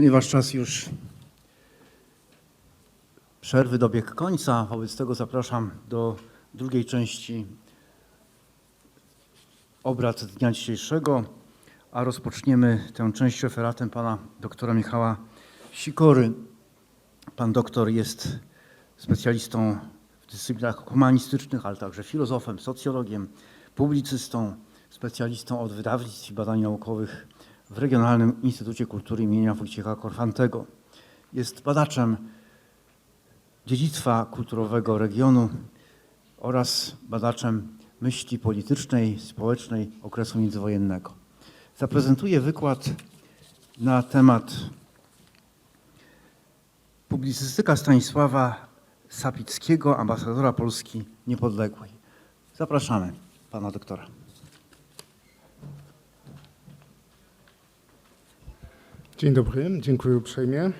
Ponieważ czas już przerwy dobiegł końca, wobec tego zapraszam do drugiej części obrad dnia dzisiejszego, a rozpoczniemy tę część referatem pana doktora Michała Sikory. Pan doktor jest specjalistą w dyscyplinach humanistycznych, ale także filozofem, socjologiem, publicystą, specjalistą od wydawnictw i badań naukowych w Regionalnym Instytucie Kultury imienia Wojciecha Korfantego. Jest badaczem dziedzictwa kulturowego regionu oraz badaczem myśli politycznej, społecznej okresu międzywojennego. Zaprezentuję wykład na temat publicystyka Stanisława Sapickiego, ambasadora Polski niepodległej. Zapraszamy pana doktora. Dzień dobry, dziękuję uprzejmie.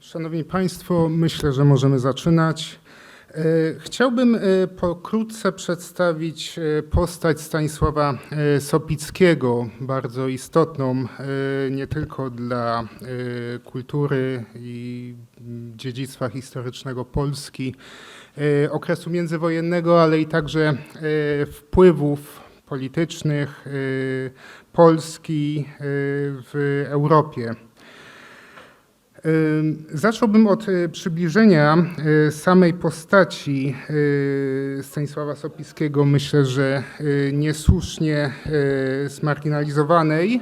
Szanowni Państwo, myślę, że możemy zaczynać. E, Chciałbym e, pokrótce przedstawić e, postać Stanisława Sopickiego, bardzo istotną nie tylko dla kultury i dziedzictwa historycznego Polski, okresu międzywojennego, ale i także wpływów politycznych y, Polski y, w Europie. Y, Zacząłbym od przybliżenia samej postaci Stanisława Sopickiego, myślę, że niesłusznie zmarginalizowanej,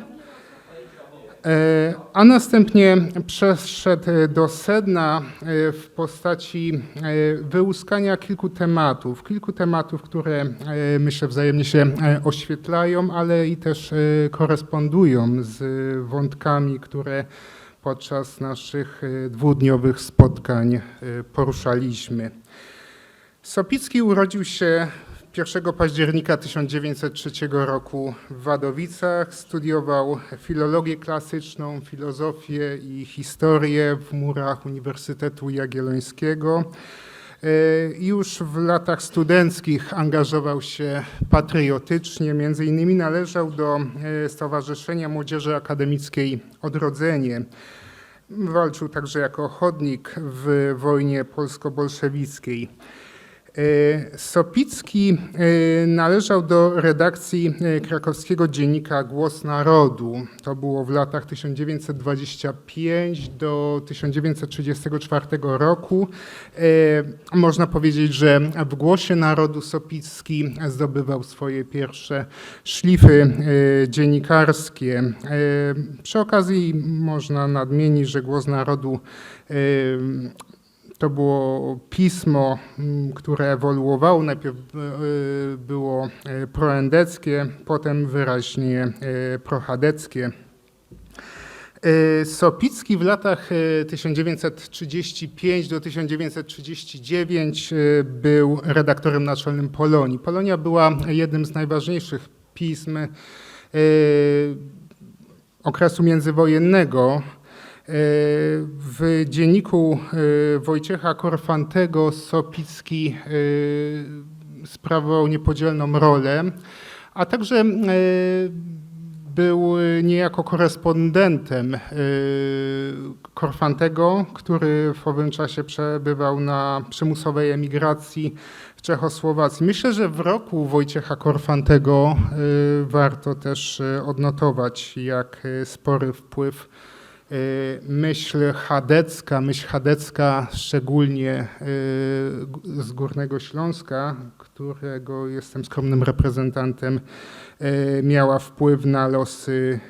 a następnie przeszedł do sedna e, w postaci e, wyłuskania kilku tematów, kilku tematów, które e, myślę wzajemnie się e, oświetlają, ale i też e, korespondują z wątkami, które podczas naszych e, dwudniowych spotkań e, poruszaliśmy. Sopicki urodził się 1 października 1903 roku w Wadowicach. Studiował filologię klasyczną, filozofię i historię w murach Uniwersytetu Jagiellońskiego. E, Już w latach studenckich angażował się patriotycznie, między innymi należał do e, Stowarzyszenia Młodzieży Akademickiej Odrodzenie. Walczył także jako ochotnik w wojnie polsko-bolszewickiej. E, Sopicki e, należał do redakcji e, krakowskiego dziennika Głos Narodu. To było w latach 1925 do 1934 roku. Można powiedzieć, że w Głosie Narodu Sopicki zdobywał swoje pierwsze szlify dziennikarskie. Przy okazji można nadmienić, że Głos Narodu to było pismo, m, które ewoluowało. Najpierw e, było e, proendeckie, potem wyraźnie e, prochadeckie. Sopicki w latach e, 1935 do 1939 e, był redaktorem naczelnym Polonii. Polonia była jednym z najważniejszych pism okresu międzywojennego. W dzienniku e, Wojciecha Korfantego Sopicki e, sprawował niepodzielną rolę, a także e, był niejako korespondentem Korfantego, który w owym czasie przebywał na przymusowej emigracji w Czechosłowacji. Myślę, że w roku Wojciecha Korfantego warto też odnotować, jak spory wpływ myśl chadecka, myśl chadecka szczególnie e, z Górnego Śląska, którego jestem skromnym reprezentantem, e, miała wpływ na losy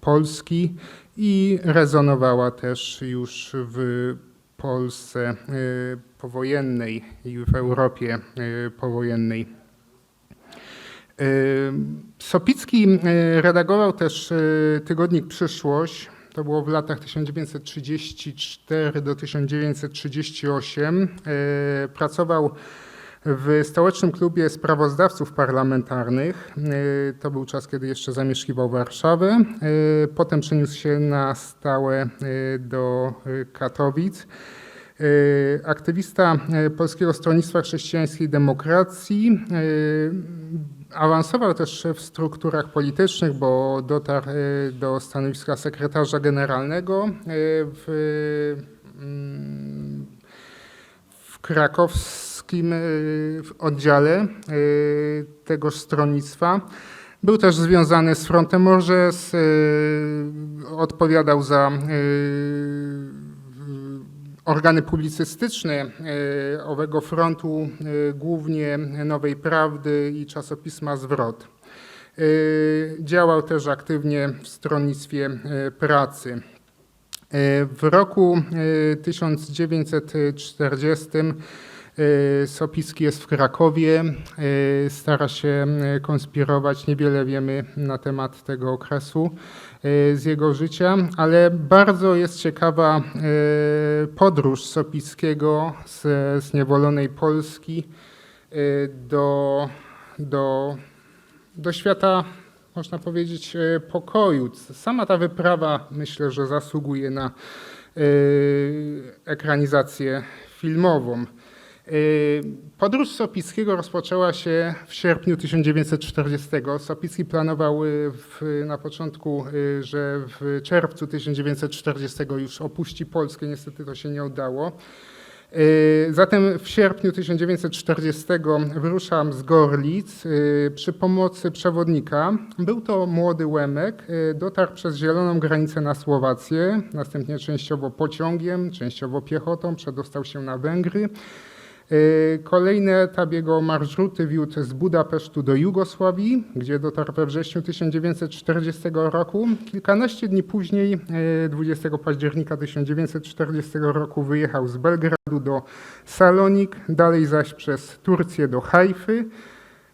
Polski i rezonowała też już w Polsce powojennej i w Europie powojennej. Sopicki redagował też tygodnik Przyszłość. To było w latach 1934 do 1938. E, Pracował w Stołecznym Klubie Sprawozdawców Parlamentarnych. E, To był czas, kiedy jeszcze zamieszkiwał Warszawę. E, Potem przeniósł się na stałe do Katowic. E, Aktywista e, Polskiego Stronnictwa Chrześcijańskiej Demokracji. e, Awansował też w strukturach politycznych, bo dotarł do stanowiska sekretarza generalnego w, mm, w krakowskim oddziale tegoż stronnictwa. Był też związany z Frontem Morges, e, odpowiadał za organy publicystyczne e, owego frontu, e, głównie Nowej Prawdy i czasopisma Zwrot. E, Działał też aktywnie w stronnictwie pracy. W roku e, 1940 e, Sopicki jest w Krakowie, e, stara się e, konspirować. Niewiele wiemy na temat tego okresu z jego życia, ale bardzo jest ciekawa podróż Sopickiego z zniewolonej Polski e, do, do, do świata, można powiedzieć, pokoju. Sama ta wyprawa myślę, że zasługuje na ekranizację filmową. E, Podróż Sopickiego rozpoczęła się w sierpniu 1940. Sopicki planował e, w, na początku, e, że w czerwcu 1940 już opuści Polskę. Niestety to się nie udało. Zatem w sierpniu 1940 wyruszam z Gorlic przy pomocy przewodnika. Był to młody Łemek. Dotarł przez zieloną granicę na Słowację, następnie częściowo pociągiem, częściowo piechotą, przedostał się na Węgry. E, Kolejny etap jego marszruty wiódł z Budapesztu do Jugosławii, gdzie dotarł we wrześniu 1940 roku. Kilkanaście dni później, e, 20 października 1940 roku, wyjechał z Belgradu do Salonik, dalej zaś przez Turcję do Hajfy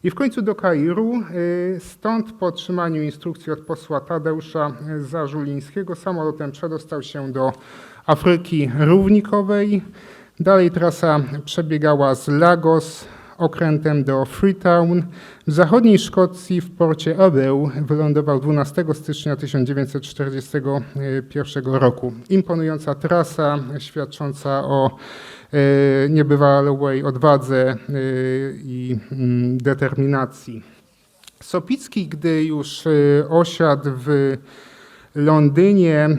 i w końcu do Kairu. E, Stąd po otrzymaniu instrukcji od posła Tadeusza Zarzulińskiego samolotem przedostał się do Afryki Równikowej. Dalej trasa przebiegała z Lagos okrętem do Freetown. W zachodniej Szkocji w porcie Obeł wylądował 12 stycznia 1941 roku. Imponująca trasa świadcząca o e, niebywałej odwadze e, i mm, determinacji. Sopicki, gdy już e, osiadł w Londynie, e,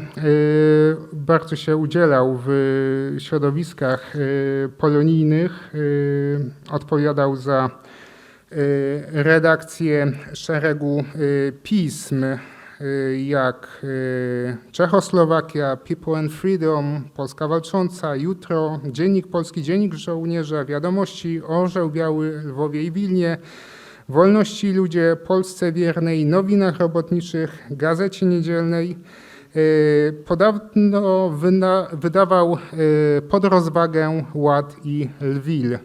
bardzo się udzielał w środowiskach e, polonijnych. e, Odpowiadał za redakcję szeregu pism, jak Czechoslowakia, People and Freedom, Polska Walcząca, Jutro, Dziennik Polski, Dziennik Żołnierza, Wiadomości, Orzeł Biały, Lwowie i Wilnie, Wolności Ludzie, Polsce Wiernej, Nowinach Robotniczych, Gazecie Niedzielnej. E, Podawno wyna, wydawał e, pod rozwagę Ład i Lwil. E,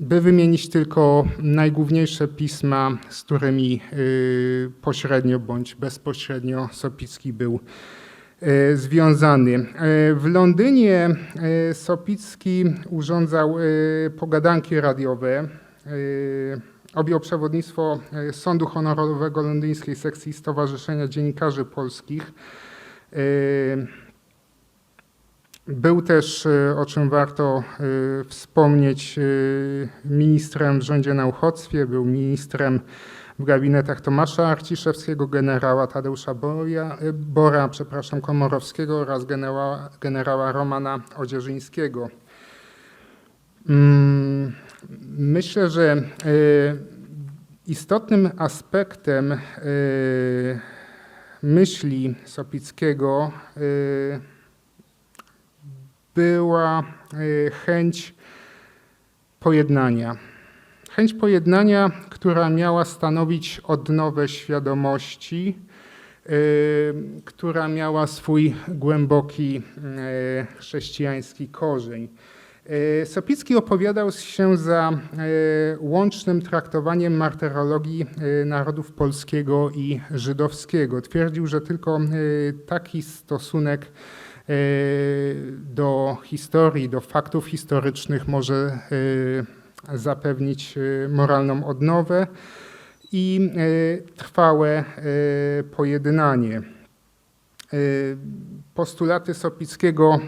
By wymienić tylko najgłówniejsze pisma, z którymi pośrednio bądź bezpośrednio Sopicki był związany. W Londynie Sopicki urządzał pogadanki radiowe. E, Objął przewodnictwo e, Sądu Honorowego Londyńskiej Sekcji Stowarzyszenia Dziennikarzy Polskich. E, Był też, o czym warto wspomnieć, ministrem w rządzie na uchodźstwie, był ministrem w gabinetach Tomasza Arciszewskiego, generała Tadeusza e, Bora, przepraszam, Komorowskiego oraz generała, generała Romana Odzierzyńskiego. Mm, Myślę, że e, istotnym aspektem e, myśli Sopickiego e, była chęć pojednania. Chęć pojednania, która miała stanowić odnowę świadomości, która miała swój głęboki chrześcijański korzeń. E, Sopicki opowiadał się za e, łącznym traktowaniem martyrologii e, narodów polskiego i żydowskiego. Twierdził, że tylko taki stosunek do historii, do faktów historycznych może zapewnić moralną odnowę i trwałe pojednanie. Postulaty Sopickiego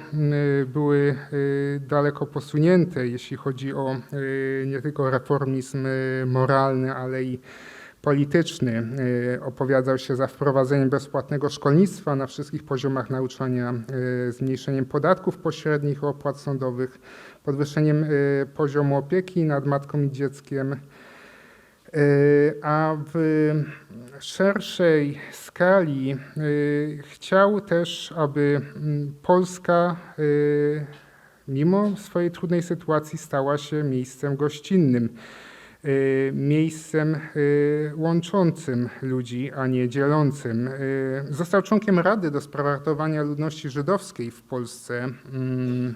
y, były y, daleko posunięte, jeśli chodzi o y, nie tylko reformizm y, moralny, ale i polityczny. Opowiadał się za wprowadzeniem bezpłatnego szkolnictwa na wszystkich poziomach nauczania, zmniejszeniem podatków pośrednich, opłat sądowych, podwyższeniem poziomu opieki nad matką i dzieckiem. Y, A w szerszej skali y, chciał też, aby mm, Polska, y, mimo swojej trudnej sytuacji, stała się miejscem gościnnym, miejscem łączącym ludzi, a nie dzielącym. Został członkiem Rady do spraw ratowania ludności żydowskiej w Polsce. mm,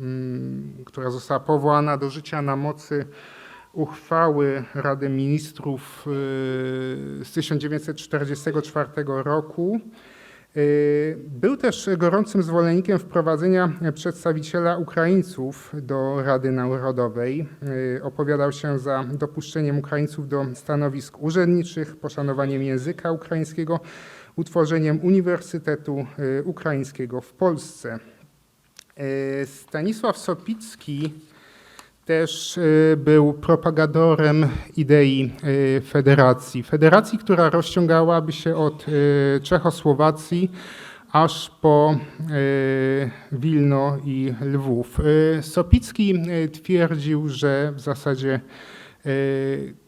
mm, która została powołana do życia na mocy uchwały Rady Ministrów y, z 1944 roku. Y, Był też gorącym zwolennikiem wprowadzenia przedstawiciela Ukraińców do Rady Narodowej. Y, Opowiadał się za dopuszczeniem Ukraińców do stanowisk urzędniczych, poszanowaniem języka ukraińskiego, utworzeniem Uniwersytetu Ukraińskiego w Polsce. Stanisław Sopicki też y, był propagadorem idei y, federacji. Federacji, która rozciągałaby się od y, Czechosłowacji aż po Wilno i Lwów. Sopicki twierdził, że w zasadzie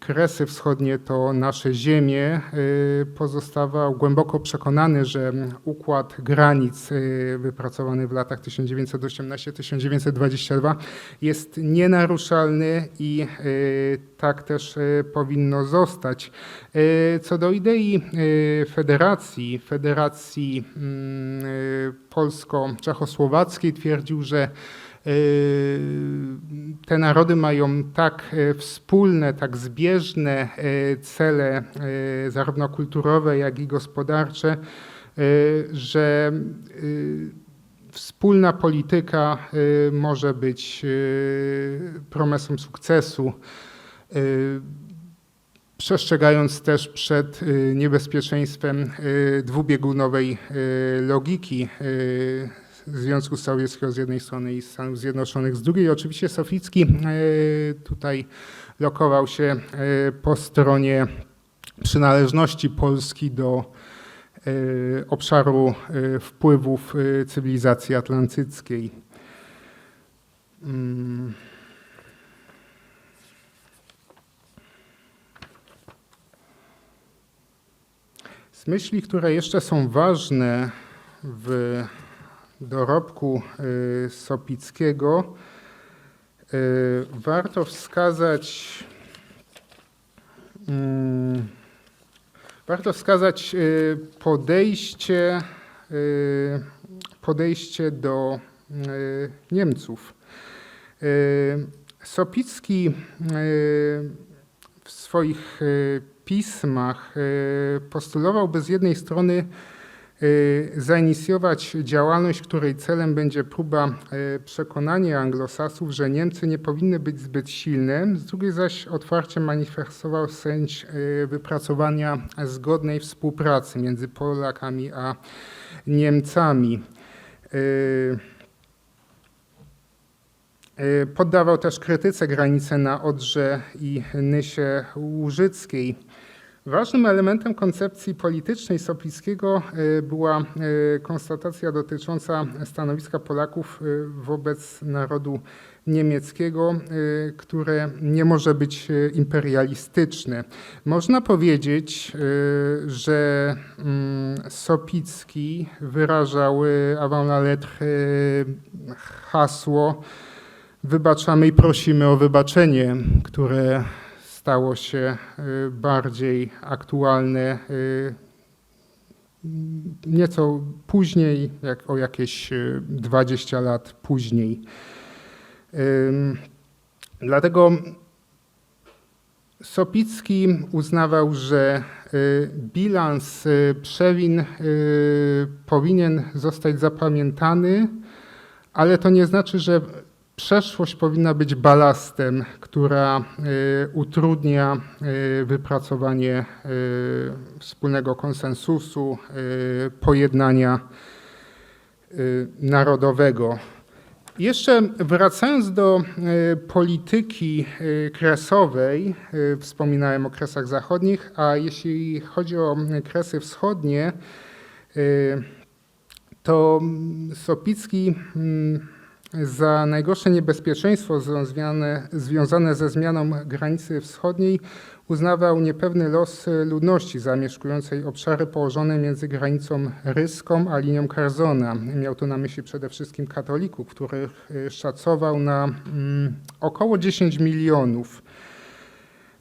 Kresy Wschodnie to nasze ziemie. Y, Pozostawał głęboko przekonany, że układ granic y, wypracowany w latach 1918-1922 jest nienaruszalny i tak też powinno zostać. Co do idei federacji, federacji mm, polsko-czechosłowackiej twierdził, że te narody mają tak y, wspólne, tak zbieżne y, cele, y, zarówno kulturowe, jak i gospodarcze, że wspólna polityka może być promesą sukcesu, przestrzegając też przed niebezpieczeństwem dwubiegunowej logiki Związku Sowieckiego z jednej strony i Stanów Zjednoczonych z drugiej. Oczywiście Soficki y, tutaj lokował się y, po stronie przynależności Polski do y, obszaru wpływów cywilizacji atlantyckiej. Mm. Z myśli, które jeszcze są ważne w dorobku y, Sopickiego, y, warto wskazać mm, warto wskazać y, podejście, podejście do Niemców. Sopicki w swoich pismach y, postulowałby z jednej strony zainicjować działalność, której celem będzie próba y, przekonania anglosasów, że Niemcy nie powinny być zbyt silne, z drugiej zaś otwarcie manifestował chęć y, wypracowania zgodnej współpracy między Polakami a Niemcami. Y, y, Poddawał też krytyce granice na Odrze i Nysie Łużyckiej. Ważnym elementem koncepcji politycznej Sopickiego y, była y, konstatacja dotycząca stanowiska Polaków y, wobec narodu niemieckiego, które nie może być imperialistyczne. Można powiedzieć, że mm, Sopicki wyrażał avant la lettre hasło Wybaczamy i prosimy o wybaczenie, które stało się y, bardziej aktualne y, nieco później, jak o jakieś y, 20 lat później. Dlatego Sopicki uznawał, że y, bilans y, przewin y, powinien zostać zapamiętany, ale to nie znaczy, że przeszłość powinna być balastem, która y, utrudnia y, wypracowanie y, wspólnego konsensusu, pojednania narodowego. Jeszcze wracając do polityki kresowej, wspominałem o kresach zachodnich, a jeśli chodzi o kresy wschodnie, to Sopicki mm, za najgorsze niebezpieczeństwo związane, ze zmianą granicy wschodniej uznawał niepewny los ludności zamieszkującej obszary położone między granicą ryską a linią Carzona. Miał tu na myśli przede wszystkim katolików, których y, szacował na mm, około 10 milionów.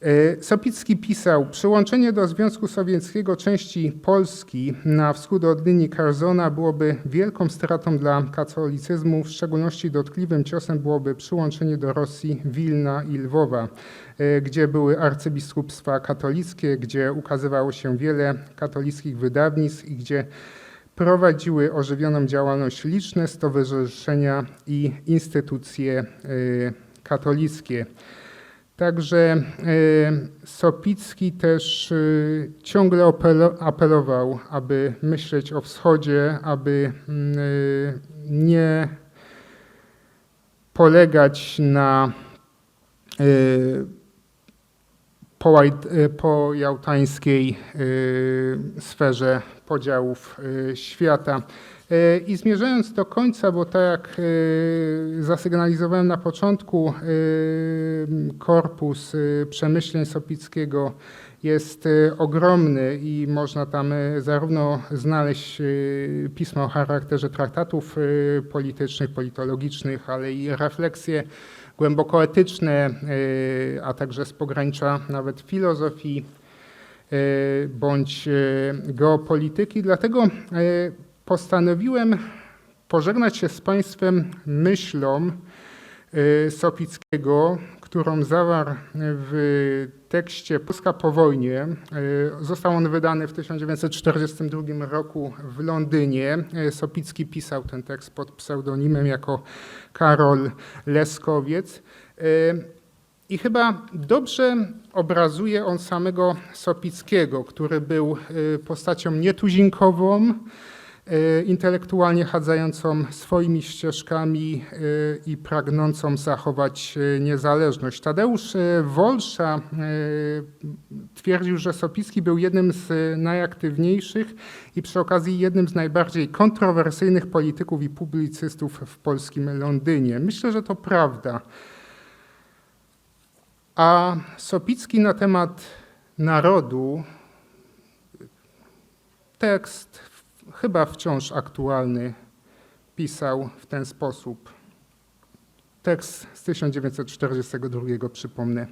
E, Sopicki pisał, przyłączenie do Związku Sowieckiego części Polski na wschód od linii Carzona byłoby wielką stratą dla katolicyzmu, w szczególności dotkliwym ciosem byłoby przyłączenie do Rosji Wilna i Lwowa, e, gdzie były arcybiskupstwa katolickie, gdzie ukazywało się wiele katolickich wydawnictw i gdzie prowadziły ożywioną działalność liczne stowarzyszenia i instytucje e, katolickie. Także e, Sopicki też e, ciągle apelo- apelował, aby myśleć o wschodzie, aby mm, e, nie polegać na pojałtańskiej e, sferze podziałów świata. I zmierzając do końca, bo tak jak e, zasygnalizowałem na początku, e, korpus e, przemyśleń Sopickiego jest ogromny i można tam zarówno znaleźć pisma o charakterze traktatów politycznych, politologicznych, ale i refleksje głęboko etyczne, a także z pogranicza nawet filozofii bądź geopolityki. Dlatego postanowiłem pożegnać się z Państwem myślą e, Sopickiego, którą zawarł w tekście Polska po wojnie. E, Został on wydany w 1942 roku w Londynie. E, Sopicki pisał ten tekst pod pseudonimem jako Karol Leskowiec. I chyba dobrze obrazuje on samego Sopickiego, który był postacią nietuzinkową, intelektualnie chadzającą swoimi ścieżkami e, i pragnącą zachować e, niezależność. Tadeusz e, Wolsza e, twierdził, że Sopicki był jednym z e, najaktywniejszych i przy okazji jednym z najbardziej kontrowersyjnych polityków i publicystów w polskim Londynie. Myślę, że to prawda. A Sopicki na temat narodu, tekst chyba wciąż aktualny, pisał w ten sposób. Tekst z 1942, przypomnę.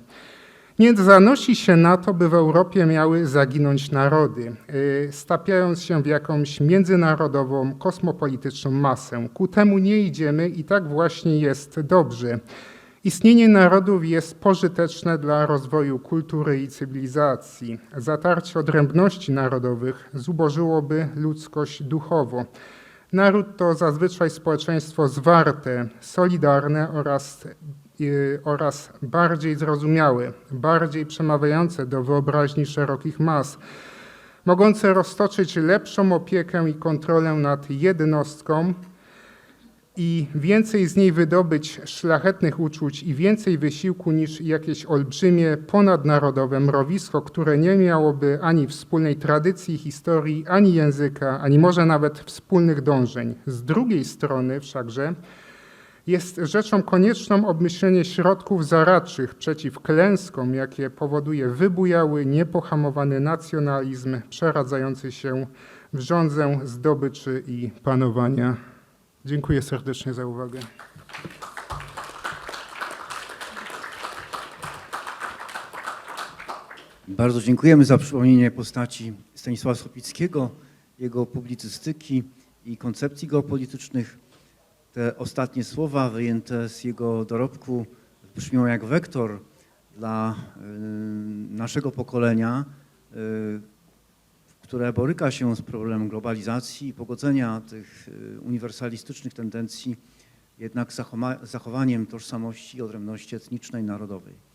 Nie zanosi się na to, by w Europie miały zaginąć narody, yy, stapiając się w jakąś międzynarodową, kosmopolityczną masę. Ku temu nie idziemy i tak właśnie jest dobrze. Istnienie narodów jest pożyteczne dla rozwoju kultury i cywilizacji. Zatarcie odrębności narodowych zubożyłoby ludzkość duchowo. Naród to zazwyczaj społeczeństwo zwarte, solidarne oraz, y, oraz bardziej zrozumiałe, bardziej przemawiające do wyobraźni szerokich mas, mogące roztoczyć lepszą opiekę i kontrolę nad jednostką, i więcej z niej wydobyć szlachetnych uczuć i więcej wysiłku niż jakieś olbrzymie, ponadnarodowe mrowisko, które nie miałoby ani wspólnej tradycji, historii, ani języka, ani może nawet wspólnych dążeń. Z drugiej strony wszakże jest rzeczą konieczną obmyślenie środków zaradczych przeciw klęskom, jakie powoduje wybujały, niepohamowany nacjonalizm przeradzający się w rządzę zdobyczy i panowania. Dziękuję serdecznie za uwagę. Bardzo dziękujemy za przypomnienie postaci Stanisława Sopickiego, jego publicystyki i koncepcji geopolitycznych. Te ostatnie słowa wyjęte z jego dorobku brzmią jak wektor dla y, naszego pokolenia, które boryka się z problemem globalizacji i pogodzenia tych y, uniwersalistycznych tendencji jednak zachoma- zachowaniem tożsamości i odrębności etnicznej, narodowej.